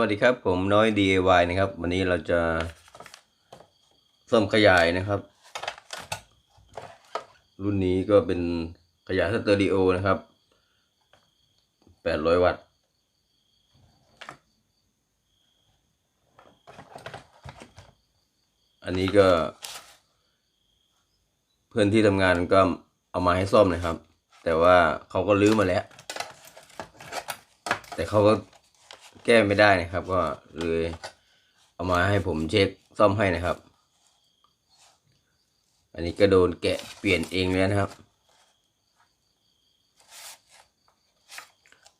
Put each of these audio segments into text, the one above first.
วัสดีครับผมน้อย DIY นะครับ วันนี้เราจะซ่อมขยายนะครับ รุ่นนี้ก็เป็นขยายสเตอริโอนะครับ 800 วัตต์อันนี้ก็ เพื่อนที่ทำงานก็เอามาให้ซ่อมนะครับ แต่ว่าเขาก็ลื้อมาแล้ว แต่เขาก็ แก้ไม่ได้นะครับ ก็เลยเอามาให้ผมเช็คซ่อมให้นะครับ อันนี้ก็โดนแกะเปลี่ยนเองแล้วนะครับ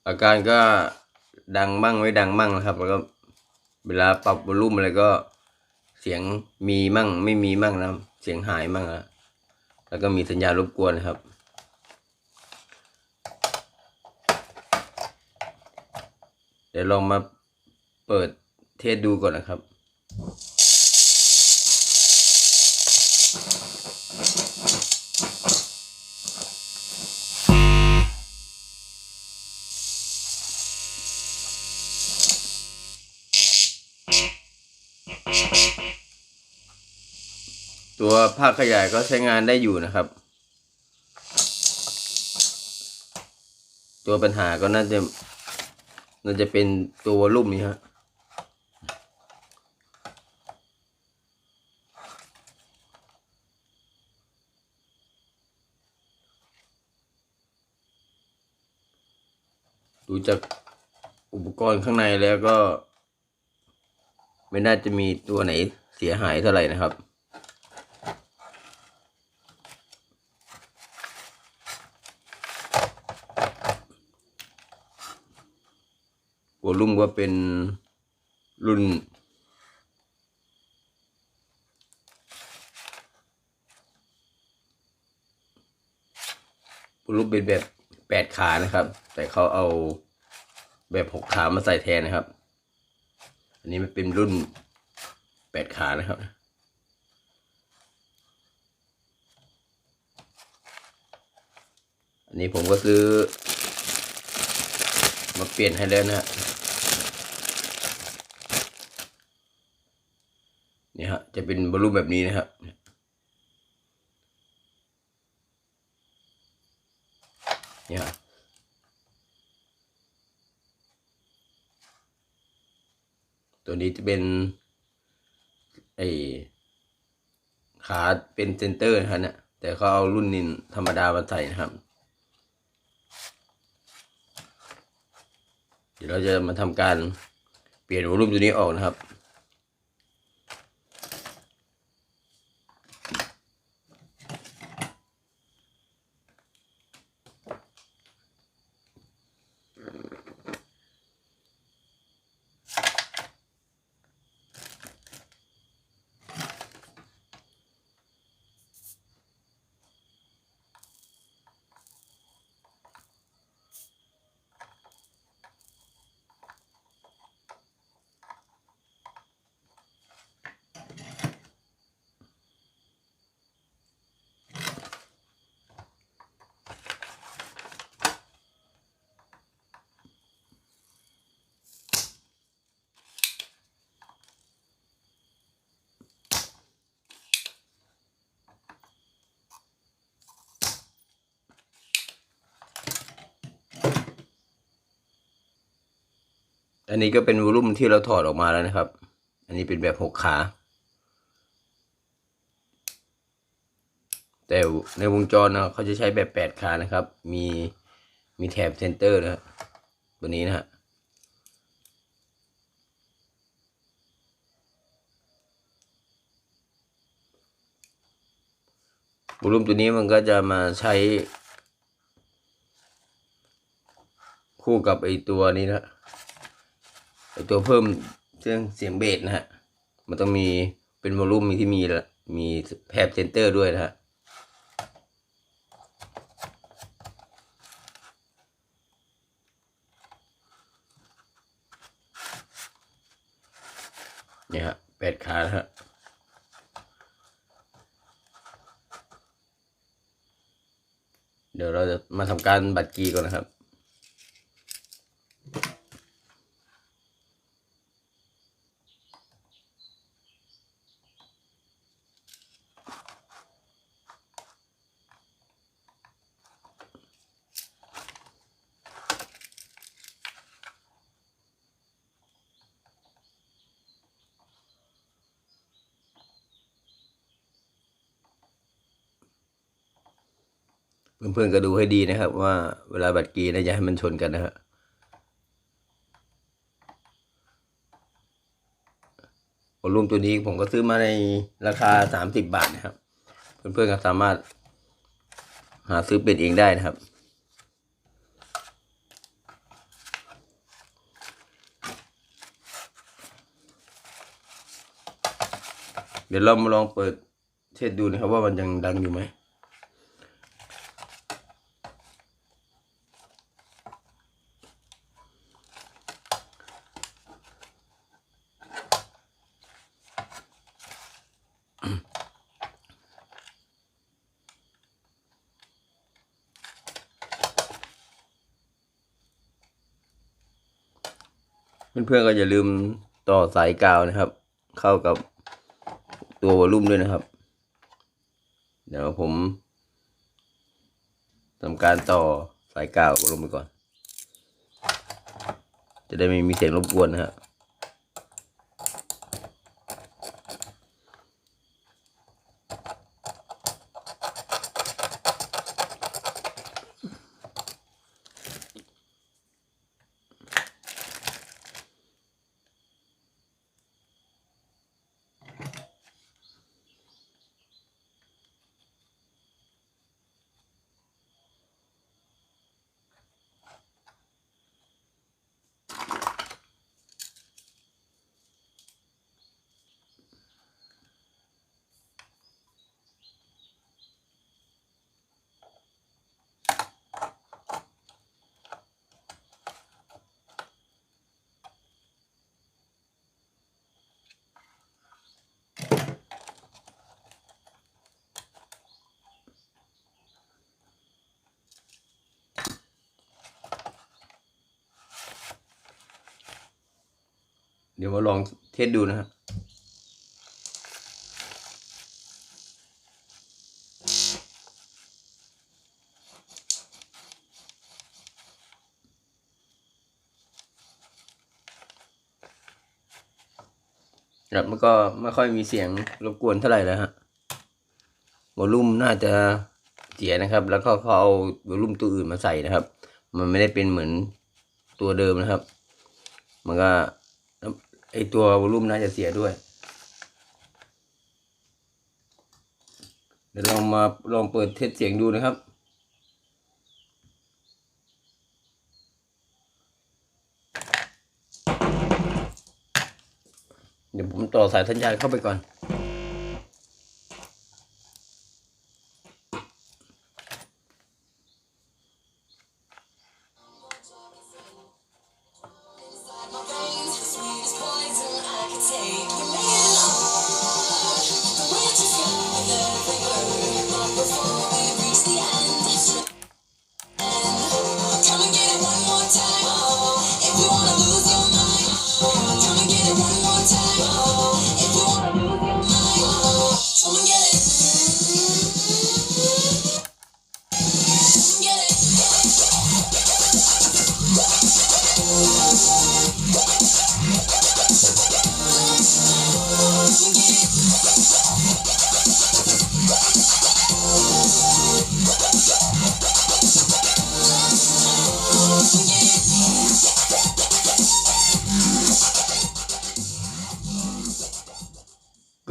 อาการก็ดังมั่งไม่ดังมั่งนะครับ แล้วก็เวลาปรับวอลลุ่มอะไรก็เสียงมีมั่งไม่มีมั่งนะเสียงหายมั่งนะแล้วก็มีสัญญาณรบกวนนะครับ เดี๋ยวลองมาเปิดเทสดูก่อนนะครับ ตัวภาคขยายก็ใช้งานได้อยู่นะครับ ตัวปัญหาก็น่าจะ น่าจะเป็นตัววอลลุ่มนี้ฮะดูจากอุปกรณ์ข้างในแล้วก็ ไม่น่าจะมีตัวไหนเสียหายเท่าไหร่นะครับ วอลลุ่มก็เป็นรุ่น วอลุ่มเป็นแบบแปดขานะครับ แต่เขาเอาแบบหกขามาใส่แทนนะครับ อันนี้มันเป็นรุ่นแปดขานะครับอันนี้ผมก็ซื้อ มาเปลี่ยนให้แล้วนะฮะ นี่ฮะจะเป็นบอลลูนแบบนี้นะครับนี่ฮะตัวนี้จะเป็นไอขาเป็นเซนเตอร์นะครับเนี่ยแต่เขาเอารุ่นนินธรรมดามาใส่นะครับ เดี๋ยวเราจะมาทำการเปลี่ยนวอลลุ่มตัวนี้ออกนะครับ อันนี้ก็เป็นวอลุ่มที่เราถอดออกมาแล้วนะครับ อันนี้เป็นแบบหกขา แต่ในวงจรนะเขาจะใช้แบบแปดขานะครับ มีมีแถบเซนเตอร์นะครับตัวนี้นะฮะวอลุ่มตัวนี้มันก็จะมาใช้ คู่กับไอตัวนี้นะ ไอตัวเพิ่มเรื่องเสียงเบสนะฮะ มันต้องมีเป็นวอลลุ่มที่มีมีแพบเซนเตอร์ด้วยนะฮะเนี่ยฮะแปดขาฮะเดี๋ยวเราจะมาทำการบัตรกีก่อนนะครับ เพื่อนๆก็ดูให้ดีนะครับ ว่าเวลาบัตรกรีนะอย่าให้มันชนกันนะฮะวอลลุ่มตัวนี้ผมก็ซื้อมาในราคาสามสิบบาทนะครับ เพื่อนๆก็สามารถหาซื้อเป็นเองได้นะครับ เดี๋ยวเรามาลองเปิดเทสดูนะครับว่ามันยังดังอยู่ไหม เพื่อนๆก็อย่าลืมต่อสายกาวนะครับ เข้ากับตัววอลลุ่มด้วยนะครับ เดี๋ยวผมทำการต่อสายกาวลงไปก่อน จะได้ไม่มีเสียงรบกวนนะครับ ดี๋ยวมาลองเทสดูนะครับครับมันก็ไม่ค่อยมีเสียงรบกวนเท่าไหร่แล้วฮะวอลลุ่มน่าจะเสียนะครับ แล้วก็เขาเอาวอลลุ่มตัวอื่นมาใส่นะครับ มันไม่ได้เป็นเหมือนตัวเดิมนะครับ มันก็ ไอตัววอลลุ่มน่าจะเสียด้วย เดี๋ยวลองมาลองเปิดเทสเสียงดูนะครับเดี๋ยวผมต่อสายสัญญาณเข้าไปก่อน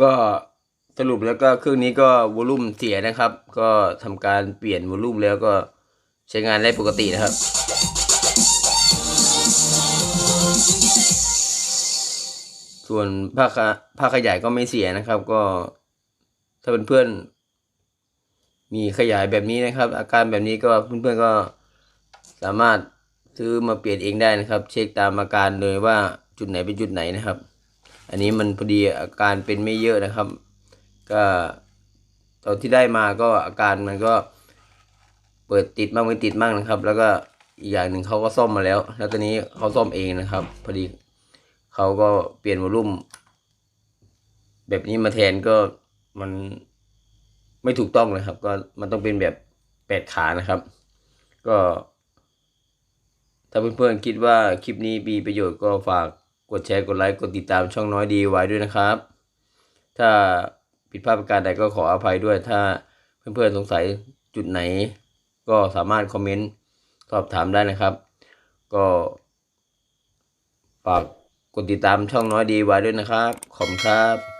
ก็สรุปแล้วก็เครื่องนี้ก็วอลลุ่มเสียนะครับ ก็ทำการเปลี่ยนวอลลุ่มแล้วก็ใช้งานได้ปกตินะครับส่วนผ้าขะผ้าขยายก็ไม่เสียนะครับ ก็ถ้าเป็นเพื่อนๆมีขยายแบบนี้นะครับ อาการแบบนี้ก็เพื่อนๆก็สามารถซื้อมาเปลี่ยนเองได้นะครับ เช็คตามอาการเลยว่าจุดไหนเป็นจุดไหนนะครับ อันนี้มันพอดีอาการเป็นไม่เยอะนะครับ ก็ตอนที่ได้มาก็อาการมันก็เปิดติดบ้างไม่ติดบ้างนะครับ แล้วก็อีกอย่างหนึ่งเขาก็ซ่อมมาแล้ว แล้วตอนนี้เขาซ่อมเองนะครับ พอดีเขาก็เปลี่ยนวอลลุ่ม แบบนี้มาแทนก็มันไม่ถูกต้องเลยครับ ก็มันต้องเป็นแบบแปดขานะครับ ก็ ถ้าเพื่อนๆคิดว่าคลิปนี้มีประโยชน์ก็ฝาก กดแชร์กดไลค์กดติดตามช่องน้อยดีไว้ด้วยนะครับ ถ้าผิดพลาดประการใดก็ขออภัยด้วย ถ้าเพื่อนๆสงสัยจุดไหน ก็สามารถคอมเมนต์สอบถามได้นะครับ ก็ฝากกดติดตามช่องน้อยดีไว้ด้วยนะครับ ขอบคุณครับ